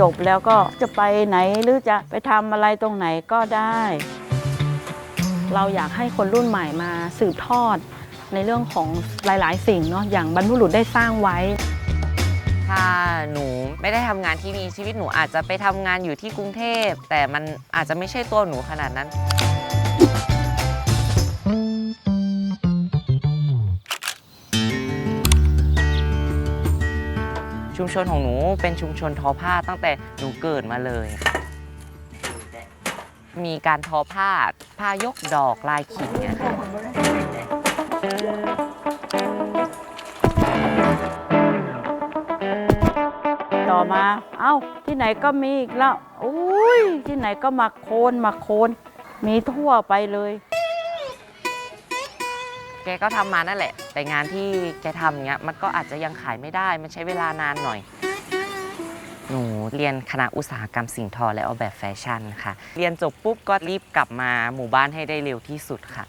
จบแล้วก็จะไปไหนหรือจะไปทำอะไรตรงไหนก็ได้ เราอยากให้คนรุ่นใหม่มาสืบทอดในเรื่องของหลาย ๆ สิ่งเนาะอย่างบรรพบุรุษได้สร้างไว้ ถ้าหนูไม่ได้ทำงานที่นี่ชีวิตหนูอาจจะไปทำงานอยู่ที่กรุงเทพ แต่มันอาจจะไม่ใช่ตัวหนูขนาดนั้น ชุมชนของหนูเป็นชุมชนทอผ้าตั้งแต่หนูเกิดมาเลยมีการทอผ้าผ้ายกดอกลายขิงเนี่ยค่ะต่อมา เอ้า ที่ไหนก็มีอีกแล้ว อุ้ย ที่ไหนก็มาโคนมาโคน มีทั่วไปเลย แกก็ทำมานั่นแหละ แต่งานที่แกทำเนี้ยมันก็อาจจะยังขายไม่ได้ มันใช้เวลานานหน่อย หนูเรียนคณะอุตสาหกรรมสิ่งทอและออกแบบแฟชั่นค่ะ เรียนจบปุ๊บก็รีบกลับมาหมู่บ้านให้ได้เร็วที่สุดค่ะ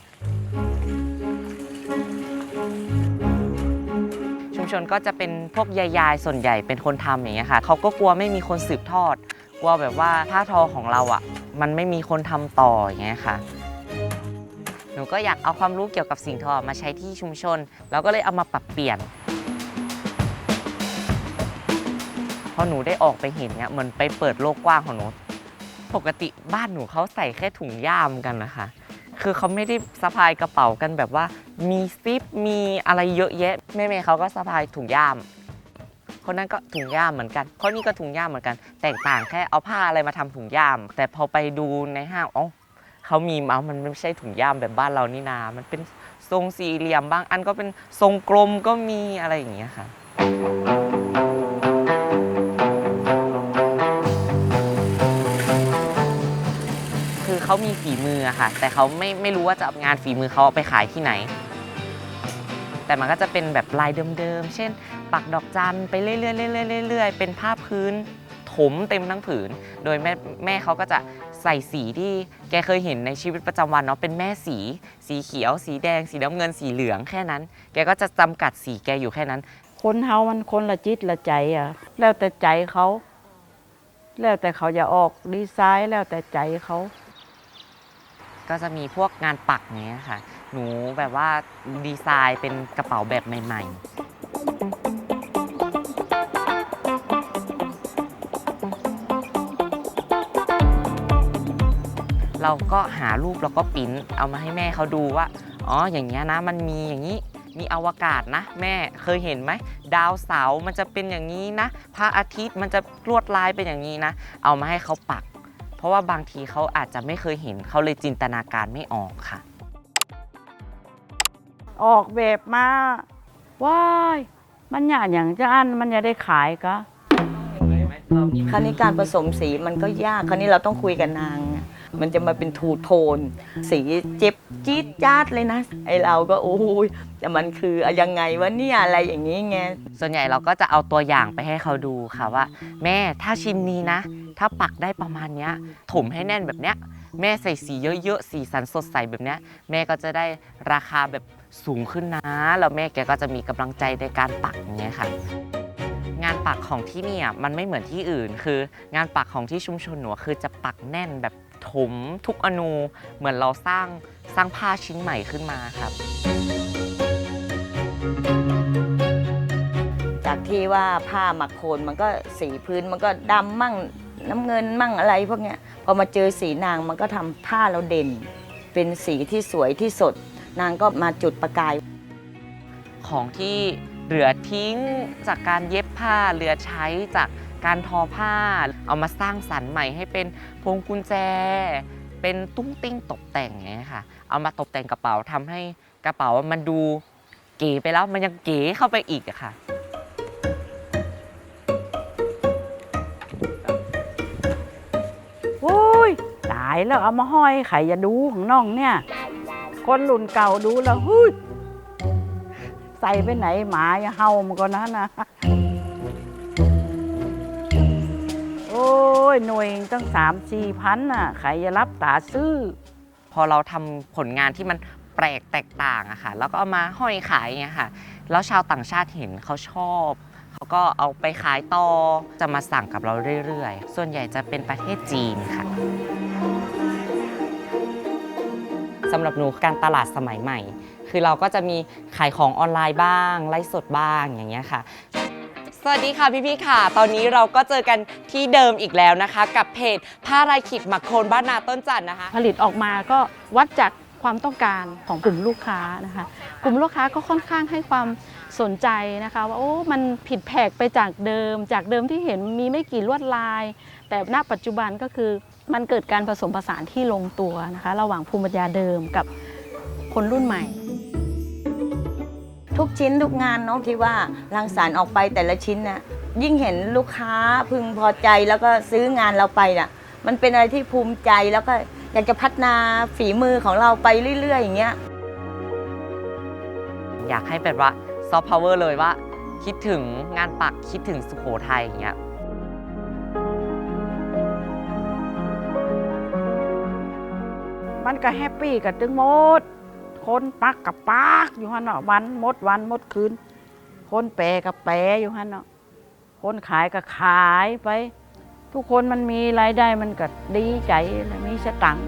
ชุมชนก็จะเป็นพวกยายๆส่วนใหญ่เป็นคนทำอย่างเงี้ยค่ะเขาก็กลัวไม่มีคนสืบทอดกลัวแบบว่าผ้าทอของเราอะ มันไม่มีคนทำต่ออย่างเงี้ยค่ะ หนูก็อยากเอาความรู้เกี่ยวกับสิ่งทอมาใช้ที่ชุมชนแล้วก็เลยเอามาปรับเปลี่ยน พอหนูได้ออกไปเห็นเนี่ยเหมือนไปเปิดโลกกว้างของหนู ปกติบ้านหนูเขาใส่แค่ถุงย่ามกันนะคะ คือเขาไม่ได้สะพายกระเป๋ากันแบบว่า มีซิปมีอะไรเยอะแยะแม่เมย์เขาก็สะพายถุงย่ามคนนั้นก็ถุงย่ามเหมือนกันคนนี้ก็ถุงย่ามเหมือนกัน แตกต่างแค่เอาผ้าอะไรมาทำถุงย่าม แต่พอไปดูในห้างอ๋อ เขามีมามันไม่ใช่ถุงย่ามแบบบ้านเรานี่นา มันเป็นทรงสี่เหลี่ยมบาง อันก็เป็นทรงกลมก็มีอะไรอย่างเงี้ยค่ะคือเขามีฝีมืออะค่ะ แต่เขาไม่ไม่รู้ว่าจะเอางานฝีมือเขาเอาไปขายที่ไหน แต่มันก็จะเป็นแบบลายเดิมๆ เช่น ปักดอกจันไปเรื่อยๆเรื่อยๆเรื่อยๆเป็นผ้าพื้นถมเต็มทั้งผืน โดยแม่แม่เขาก็จะ ใส่สีที่แกเคยเห็นในชีวิตประจำวันเนาะเป็นแม่สี สีเขียว สีแดง สีน้ำเงินสีเหลืองแค่นั้น แกก็จะจำกัดสีแกอยู่แค่นั้น คนเฮามันคนละจิตละใจอะ แล้วแต่ใจเขา แล้วแต่เขาจะออกดีไซน์แล้วแต่ใจเขา ก็จะมีพวกงานปักเนี้ยค่ะ หนูแบบว่าดีไซน์เป็นกระเป๋าแบบใหม่ ๆ เราก็หารูปแล้วก็ปริ้นเอามาให้แม่เขาดูว่า อ๋อ อย่างเงี้ยนะ มันมีอย่างนี้ มีอวกาศนะ แม่เคยเห็นไหม ดาวเสาร์มันจะเป็นอย่างนี้นะ พระอาทิตย์มันจะลวดลายเป็นอย่างนี้นะ เอามาให้เขาปัก เพราะว่าบางทีเขาอาจจะไม่เคยเห็น เขาเลยจินตนาการไม่ออกค่ะ ออกแบบมาว้ายมันอยากอย่างจะอันมันจะได้ขายก็ คราวนี้การผสมสีมันก็ยาก คราวนี้เราต้องคุยกับนางอะ มันจะมาเป็นทูโทน สีเจ็บจี๊ดจ๊าดเลยนะ ไอเราก็โอ้ยแต่มันคือยังไงวะเนี่ยอะไรอย่างนี้ไงส่วนใหญ่เราก็จะเอาตัวอย่างไปให้เขาดูค่ะว่า แม่ถ้าชิ้นนี้นะ ถ้าปักได้ประมาณเนี้ยถมให้แน่นแบบเนี้ยแม่ใส่สีเยอะๆสีสันสดใสแบบเนี้ยแม่ก็จะได้ราคาแบบสูงขึ้นนะแล้วแม่แกก็จะมีกำลังใจในการปักอย่างเงี้ยค่ะงานปักของที่นี่ยมันไม่เหมือนที่อื่น คืองานปักของที่ชุมชนหนูคือจะปักแน่นแบบ ถมทุกอนูเหมือนเราสร้างสร้างผ้าชิ้นใหม่ขึ้นมาครับ จากที่ว่าผ้าหมักโคนมันก็สีพื้นมันก็ดำมั่งน้ำเงินมั่งอะไรพวกเนี้ยพอมาเจอสีนางมันก็ทำผ้าเราเด่น เป็นสีที่สวยที่สด นางก็มาจุดประกาย ของที่เหลือทิ้งจากการเย็บผ้าเหลือใช้จาก การทอผ้า เอามาสร้างสรรค์ใหม่ให้เป็นพวงกุญแจ เป็นตุ้งติ้งตกแต่งอย่างเงี้ยค่ะ เอามาตกแต่งกระเป๋าทำให้กระเป๋ามันดูเก๋ไปแล้วมันยังเก๋เข้าไปอีกอะค่ะโอ้ยตายแล้วเอามาห้อยไขอย่าดูของน้องเนี่ย คนรุ่นเก่าดูแล้วเฮ้ยใส่ไปไหนหมาอย่าเห่ามันก็นะนะ ยหน่วยตั้งสามสี่พันน่ะใครจะรับตาซื้อ พอเราทำผลงานที่มันแปลกแตกต่างอะค่ะ แล้วก็เอามาห้อยขายอย่างเงี้ยค่ะ แล้วชาวต่างชาติเห็นเขาชอบ เขาก็เอาไปขายต่อ จะมาสั่งกับเราเรื่อยๆ ส่วนใหญ่จะเป็นประเทศจีนค่ะ สำหรับหนูการตลาดสมัยใหม่ คือเราก็จะมีขายของออนไลน์บ้าง ไลฟ์สดบ้างอย่างเงี้ยค่ะ สวัสดีค่ะพี่ๆค่ะ ตอนนี้เราก็เจอกันที่เดิมอีกแล้วนะคะ กับเพจผ้ารายขิดหมักโคนบ้านนาต้นจันทร์นะคะ ผลิตออกมาก็วัดจากความต้องการของกลุ่มลูกค้านะคะ กลุ่มลูกค้าก็ค่อนข้างให้ความสนใจนะคะ ว่าโอ้ มันผิดแผกไปจากเดิม จากเดิมที่เห็นมีไม่กี่ลวดลาย แต่ณปัจจุบันก็คือมันเกิดการผสมผสานที่ลงตัวนะคะ ระหว่างภูมิปัญญาเดิมกับคนรุ่นใหม่ ทุกชิ้นทุกงานเนาะที่ว่ารังสรรค์ออกไปแต่ละชิ้นน่ะยิ่งเห็นลูกค้าพึงพอใจแล้วก็ซื้องานเราไปน่ะ มันเป็นอะไรที่ภูมิใจแล้วก็อยากจะพัฒนาฝีมือของเราไปเรื่อย ๆ อย่างเงี้ย อยากให้เป็นว่าซอฟต์พาวเวอร์เลยว่า คิดถึงงานปักคิดถึงสุโขทัยอย่างเงี้ยมันก็แฮปปี้กับตึงหมด คนปักกับปักอยู่ฮันเนาะวันหมดวันหมดคืน คนแปรกับแปรอยู่ฮันเนาะคนขายก็ขายไป ทุกคนมันมีรายได้มันก็ดีใจมีสตังค์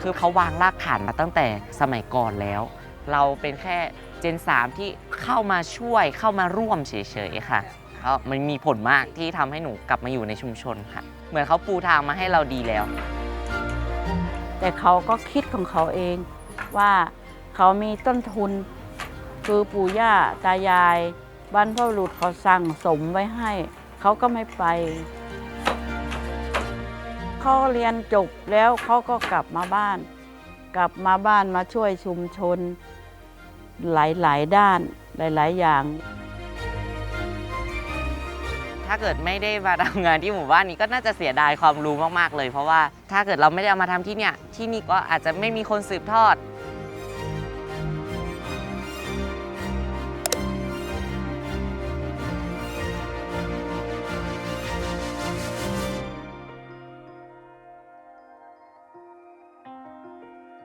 คือเขาวางรากฐานมาตั้งแต่สมัยก่อนแล้ว เราเป็นแค่เจน 3 ที่เข้ามาช่วยเข้ามาร่วมเฉยๆค่ะแล้วมันมีผลมากที่ทำให้หนูกลับมาอยู่ในชุมชนค่ะ เหมือนเขาปูทางมาให้เราดีแล้ว แต่เขาก็คิดของเขาเองว่าเขามีต้นทุน คือปู่ย่าตายายบรรพบุรุษเขาสั่งสมไว้ให้ เขาก็ไม่ไป เขาเรียนจบแล้วเขาก็กลับมาบ้าน กลับมาบ้านมาช่วยชุมชน หลาย ๆ ด้านหลาย ๆ อย่าง ถ้าเกิดไม่ได้มาทำงานที่หมู่บ้านนี้ก็น่าจะเสียดายความรู้มากๆเลย เพราะว่าถ้าเกิดเราไม่ได้เอามาทำที่เนี่ยที่นี่ก็อาจจะไม่มีคนสืบทอด